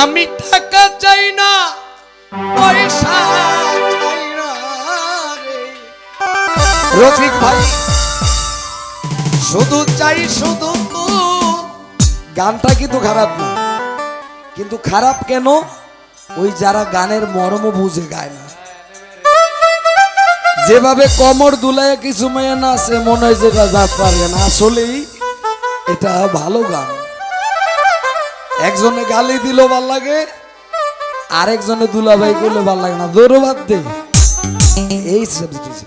আমি টাকা চাই না, পয়সা চাই না রফিক ভাই, শুধু চাই শুধু তো গানটা কিন্তু খারাপ না। কিন্তু খারাপ কেন? ওই যারা গানের মর্ম বুঝে গায় না। যেভাবে কমর দুলায় কিছু মেয়ে না, সে মনে হয় যেটা যা পারবে না আসলেই এটা ভালো গান। একজনে গালি দিল ভালো লাগে আরেকজনে দুলাভাই করলে ভালো লাগে না। দৌড়ো বাদ দে। এই সাবজেক্ট।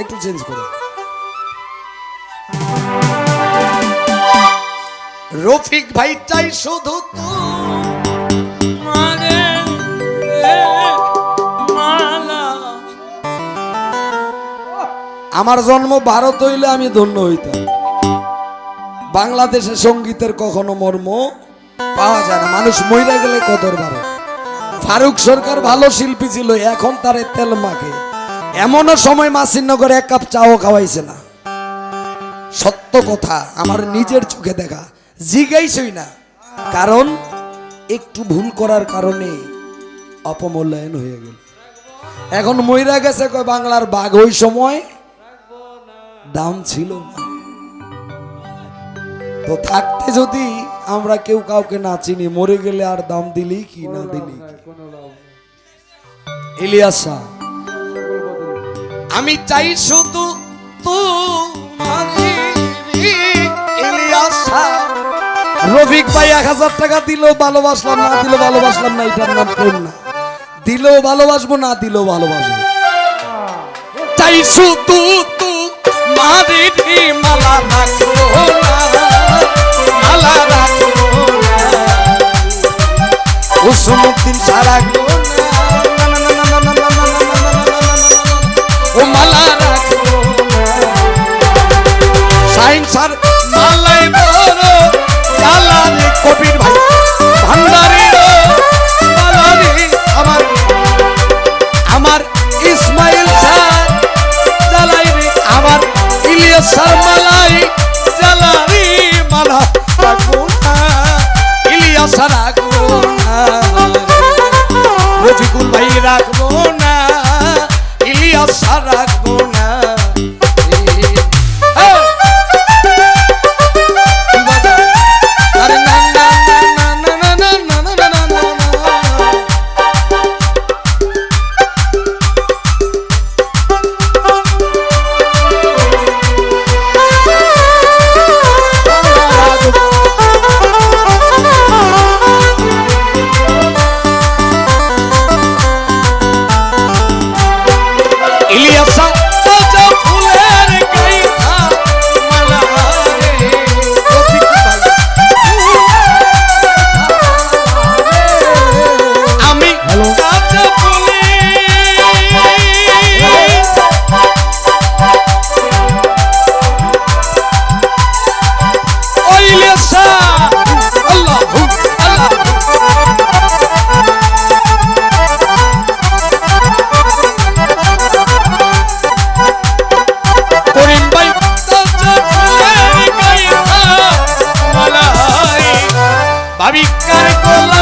একটু চেঞ্জ করো। রফিক ভাই চাই শুধু আমার জন্ম ভারত হইলে আমি ধন্য হইতাম। বাংলাদেশে সঙ্গীতের কখনো মর্ম পাওয়া যায় না। মানুষ মইরা গেলে কদর বাড়ে। ফারুক সরকার ভালো শিল্পী ছিল, এখন তার তেল মাখে। এমনও সময় মাসিনগরে এক কাপ চাও খাওয়াইছে না। সত্য কথা, আমার নিজের চোখে দেখা। জিগাইছই না। কারণ, একটু ভুল করার কারণে অপমূল্যায়ন হয়ে গেল। এখন মইরা গেছে কয়, বাংলার বাঘ ওই সময় দাম ছিল না। তো থাকতে যদি আমরা কেউ কাউকে না চিনি মরে গেলে আর দাম দিলি কি না দিলি? ইলিয়াস আমি চাই শুধু। রফিক ভাই এক হাজার টাকা দিলেও ভালোবাসলাম না দিলেও ভালোবাসলাম না এটার নাম প্রেম না দিলেও ভালোবাসবো না দিলেও ভালোবাসবো চাই শুধু তু মারি মালা রাখো না মালা কুসুমুদ্দিন সারা ও মালা রাখো সাইন সার রাখব না ইলিয়াস রাখব আবিষ্কার করলাম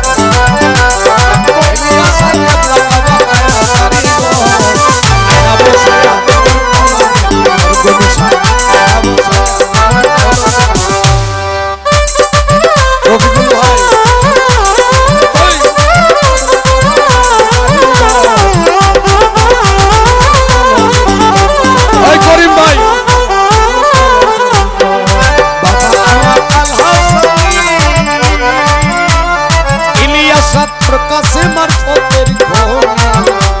আমার কাছে মারফতের ঘোড়া।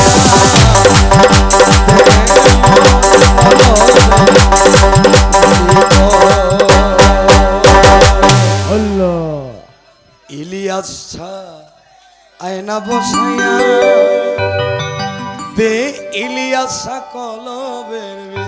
আয়না বসাইয়া দে ইলিয়াস কলবের